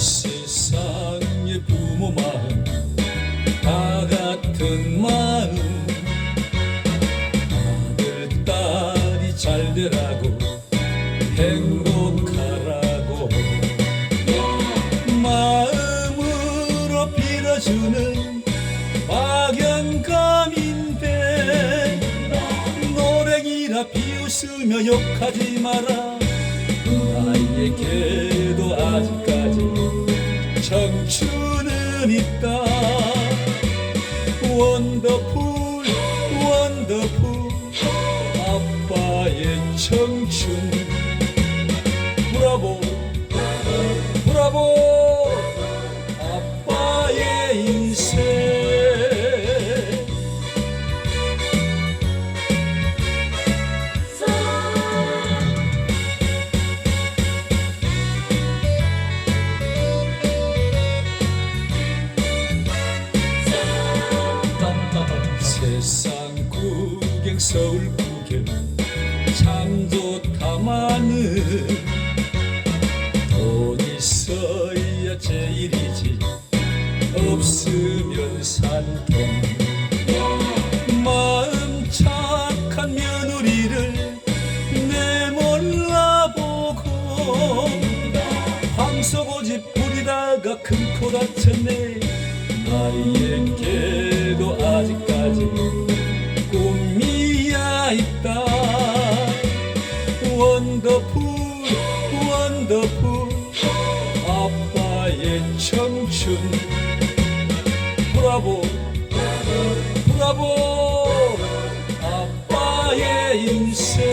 세상의 부모 마음 다 같은 마음. 아들 딸이 잘 되라고 행복하라고 마음으로 빌어주는 박연감인데 노랭이라 비웃으며 욕하지 마라. 나에게 청춘은 있다. 원더풀 원더풀 아빠의 청춘. 브라보 브라보 아빠의 인생 세상 구경 서울 구경 참 좋다마는 돈 있어야 제일이지 없으면 산통 마음 착한 며느리를 내 몰라보고 황소고집 부리다가 큰 코 다쳤네. 아직까지 꿈이야 있다. 원더풀 원더풀. 아빠의 청춘. 브라보 브라보. 아빠의 인생